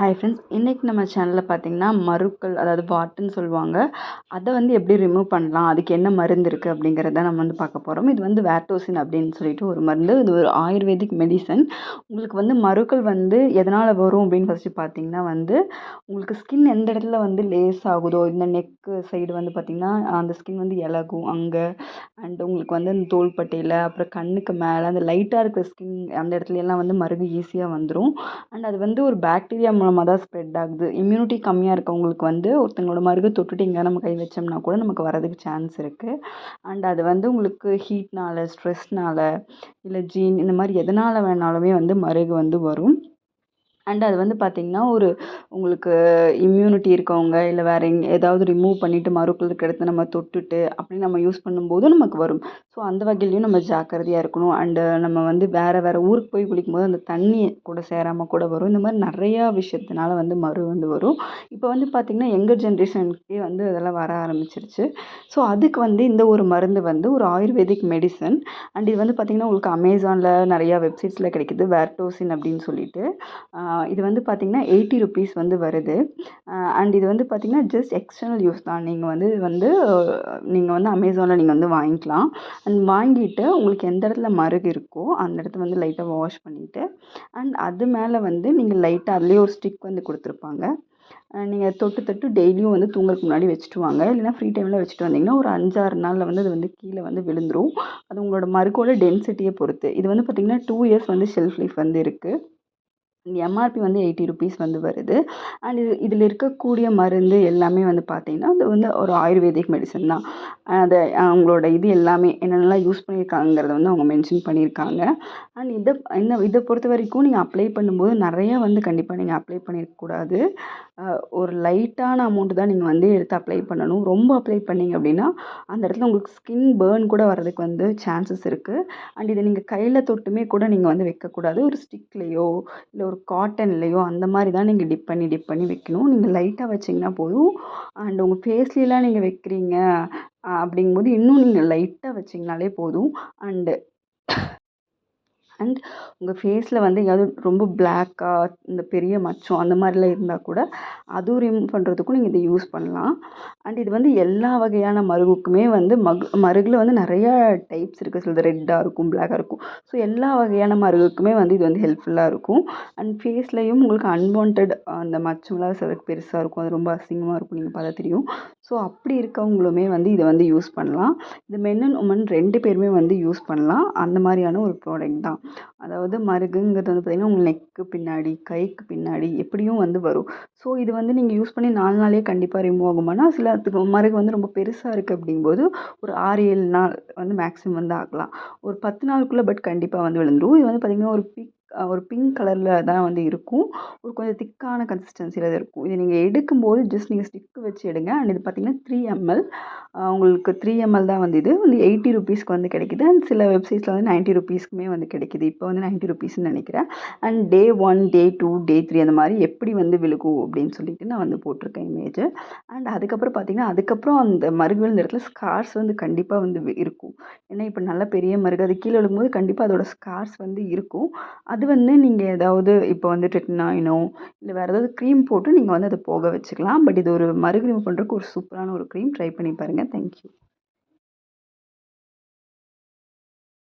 Hi friends இன்றைக்கி நம்ம சேனலில் பார்த்தீங்கன்னா மருக்கள் அதாவது வாட்டுன்னு சொல்லுவாங்க. அதை வந்து எப்படி ரிமூவ் பண்ணலாம்? அதுக்கு என்ன மருந்து இருக்குது அப்படிங்கிறத நம்ம வந்து பார்க்க போகிறோம் இது வந்து வேட்டோசின் அப்படின்னு சொல்லிட்டு ஒரு மருந்து. இது ஒரு ஆயுர்வேதிக் மெடிசன் உங்களுக்கு வந்து மருக்கள் வந்து எதனால் வரும் அப்படின்னு ஃபஸ்ட்டு பார்த்தீங்கன்னா வந்து உங்களுக்கு ஸ்கின் எந்த இடத்துல வந்து லேஸ் ஆகுதோ இந்த நெக்கு சைடு வந்து பார்த்திங்கன்னா அந்த ஸ்கின் வந்து இலகும் அங்கே. அண்ட் உங்களுக்கு வந்து அந்த தோள்பட்டையில் அப்புறம் கண்ணுக்கு மேலே அந்த லைட்டாக இருக்கிற ஸ்கின் அந்த இடத்துல எல்லாம் வந்து மருகு ஈஸியாக வந்துடும் அண்ட் அது வந்து ஒரு பாக்டீரியா மூலமாக தான் ஸ்ப்ரெட் ஆகுது. இம்யூனிட்டி கம்மியாக இருக்கவங்களுக்கு வந்து ஒருத்தங்களோட மருகு தொட்டுட்டு எங்கே நம்ம கை வச்சோம்னா கூட நமக்கு வரதுக்கு சான்ஸ் இருக்குது அண்ட் அது வந்து உங்களுக்கு ஹீட்னால் ஸ்ட்ரெஸ்னால் இல்லை ஜீன் இந்த மாதிரி எதனால் வேணாலுமே வந்து மருகு வந்து வரும். அண்ட் அது வந்து பார்த்திங்கன்னா ஒரு உங்களுக்கு இம்யூனிட்டி இருக்கவங்க இல்லை வேறு எங் ஏதாவது ரிமூவ் பண்ணிவிட்டு மறுக்கள் எடுத்து நம்ம தொட்டுட்டு அப்படி நம்ம யூஸ் பண்ணும்போது நமக்கு வரும். ஸோ அந்த வகையிலையும் நம்ம ஜாக்கிரதையாக இருக்கணும். அண்டு நம்ம வந்து வேறு வேறு ஊருக்கு போய் குளிக்கும்போது அந்த தண்ணி கூட சேராமல் கூட வரும். இந்த மாதிரி நிறையா விஷயத்தினால வந்து மறு வந்து வரும். இப்போ வந்து பார்த்திங்கன்னா எங்கர் ஜென்ரேஷனுக்கே வந்து அதெல்லாம் வர ஆரம்பிச்சிருச்சு. ஸோ அதுக்கு வந்து இந்த ஒரு மருந்து வந்து ஒரு ஆயுர்வேதிக் மெடிசன் அண்ட் இது வந்து பார்த்திங்கன்னா உங்களுக்கு அமேசானில் நிறையா வெப்சைட்ஸில் கிடைக்குது. வேர்டோசின் அப்படின்னு சொல்லிட்டு. இது வந்து பார்த்திங்கன்னா எயிட்டி ருபீஸ் வந்து வருது. அண்ட் இது வந்து பார்த்திங்கன்னா ஜஸ்ட் எக்ஸ்டர்னல் யூஸ் தான். நீங்கள் வந்து வந்து நீங்கள் வந்து அமேசானில் நீங்கள் வந்து வாங்கிக்கலாம். அண்ட் வாங்கிட்டு உங்களுக்கு எந்த இடத்துல மருகு இருக்கோ அந்த இடத்த வந்து லைட்டாக வாஷ் பண்ணிவிட்டு அண்ட் அது மேலே வந்து நீங்கள் லைட்டாக அதுலேயே ஒரு ஸ்டிக் வந்து கொடுத்துருப்பாங்க. நீங்கள் தொட்டு தொட்டு டெய்லியும் வந்து தூங்குறதுக்கு முன்னாடி வச்சுட்டு வாங்க. இல்லைனா ஃப்ரீ டைமில் வச்சுட்டு வந்தீங்கன்னா ஒரு அஞ்சாறு நாளில் வந்து அது வந்து கீழே வந்து விழுந்துடும் அது உங்களோட மருக்கோட டென்சிட்டியை பொறுத்து. இது வந்து பார்த்திங்கன்னா டூ இயர்ஸ் வந்து ஷெல்ஃப் லைஃப் வந்து இருக்குது எம்ஆர்பி வந்து எயிட்டி ருபீஸ் வந்து வருது. அண்ட் இது இதில் இருக்கக்கூடிய மருந்து எல்லாமே வந்து பார்த்திங்கன்னா அது வந்து ஒரு ஆயுர்வேதிக் மெடிசன் தான். அதை அவங்களோட இது எல்லாமே என்னென்னலாம் யூஸ் பண்ணியிருக்காங்கிறத வந்து அவங்க மென்ஷன் பண்ணியிருக்காங்க. அண்ட் இதை இந்த இதை பொறுத்த வரைக்கும் நீங்கள் அப்ளை பண்ணும்போது நிறையா வந்து கண்டிப்பாக நீங்கள் அப்ளை பண்ணியிருக்கக்கூடாது ஒரு லைட்டான அமௌண்ட்டு தான் நீங்கள் வந்து எடுத்து அப்ளை பண்ணணும். ரொம்ப அப்ளை பண்ணிங்க அப்படின்னா அந்த இடத்துல உங்களுக்கு ஸ்கின் பேர்ன் கூட வர்றதுக்கு வந்து சான்சஸ் இருக்குது அண்ட் இதை நீங்கள் கையில் தொட்டுமே கூட நீங்கள் வந்து வைக்கக்கூடாது. ஒரு ஸ்டிக்லேயோ இல்லை ஒரு காட்டன்லேயோ அந்த மாதிரி தான் நீங்கள் டிப் பண்ணி டிப் பண்ணி வைக்கணும். நீங்கள் லைட்டாக வச்சிங்கன்னா போதும். அண்ட் உங்கள் ஃபேஸ்லலாம் நீங்கள் வைக்கிறீங்க அப்படிங்கும்போது இன்னும் நீங்கள் லைட்டாக வச்சிங்கனாலே போதும். அண்டு அண்ட் உங்கள் ஃபேஸில் வந்து எங்கேயாவது ரொம்ப பிளாக்காக இந்த பெரிய மச்சம் அந்த மாதிரிலாம் இருந்தால் கூட அதுவும் ரிமூவ் பண்ணுறதுக்கும் நீங்கள் இதை யூஸ் பண்ணலாம். அண்ட் இது வந்து எல்லா வகையான மருகுக்குமே வந்து மகு மருகில் வந்து நிறையா டைப்ஸ் இருக்குது சிலது ரெட்டாக இருக்கும் பிளாக்காக இருக்கும். ஸோ எல்லா வகையான மருகுக்குமே வந்து இது வந்து ஹெல்ப்ஃபுல்லாக இருக்கும். அண்ட் ஃபேஸ்லேயும் உங்களுக்கு அன்வான்ட் அந்த மச்சம்லாம் சிலருக்கு பெருசாக இருக்கும். அது ரொம்ப அசிங்கமாக இருக்கும். நீங்கள் பார்த்தா தெரியும். ஸோ அப்படி இருக்கவங்களுமே வந்து இதை வந்து யூஸ் பண்ணலாம். இது மென் அண்ட் உமன் ரெண்டு பேருமே வந்து யூஸ் பண்ணலாம். அந்த மாதிரியான ஒரு ப்ராடக்ட் தான். அதாவது மருகுங்கிறது வந்து பார்த்திங்கன்னா உங்கள் நெக்கு பின்னாடி கைக்கு பின்னாடி எப்படியும் வந்து வரும். ஸோ இது வந்து நீங்கள் யூஸ் பண்ணி நாலு நாளே கண்டிப்பாக ரிமூவ் ஆகுமானா சிலத்துக்கு மருகு வந்து ரொம்ப பெருசாக இருக்குது அப்படிங்கும்போது ஒரு ஆறு ஏழு நாள் வந்து மேக்ஸிமம் வந்து ஆகலாம். ஒரு பத்து நாளுக்குள்ளே பட் கண்டிப்பாக வந்து விழுந்துடும் இது வந்து பார்த்திங்கன்னா ஒரு பிக் ஒரு பிங்க் கலரில் தான் வந்து இருக்கும். ஒரு கொஞ்சம் திக்கான கன்சிஸ்டன்சியில் இருக்கும். இதை நீங்கள் எடுக்கும்போது ஜஸ்ட் நீங்கள் ஸ்டிக் ஸ்டிக்கு வச்சு எடுங்க. அண்ட் இது பார்த்திங்கன்னா த்ரீ எம்எல் உங்களுக்கு த்ரீ எம்எல் தான் வந்து இது. வந்து எயிட்டி ருபீஸ்க்கு வந்து கிடைக்குது. அண்ட் சில வெப்சைட்ஸில் வந்து நைன்ட்டி ருபீஸ்க்குமே வந்து கிடைக்குது. இப்போ வந்து நைன்ட்டி ருபீஸ்னு நினைக்கிறேன். And day one day two day three அந்த மாதிரி எப்படி வந்து விழுகும் அப்படின்னு சொல்லிட்டு நான் வந்து போட்டிருக்கேன் இமேஜ் அண்ட் அதுக்கப்புறம் பார்த்திங்கன்னா அதுக்கப்புறம் அந்த மருகு விழுந்த இடத்துல ஸ்கார்ஸ் வந்து கண்டிப்பாக வந்து இருக்கும். ஏன்னா இப்போ நல்ல பெரிய மருகு அது கீழே விழுகும்போது கண்டிப்பாக அதோட ஸ்கார்ஸ் வந்து இருக்கும். அது வந்து நீங்கள் ஏதாவது இப்போ வந்து டெட்னாயினோ இல்லை வேறு ஏதாவது க்ரீம் போட்டு நீங்கள் வந்து அதை போக வச்சுக்கலாம். பட் இது ஒரு மரு க்ரீம் பண்ணுறதுக்கு ஒரு சூப்பரான ஒரு க்ரீம் ட்ரை பண்ணி பாருங்கள் தேங்க்யூ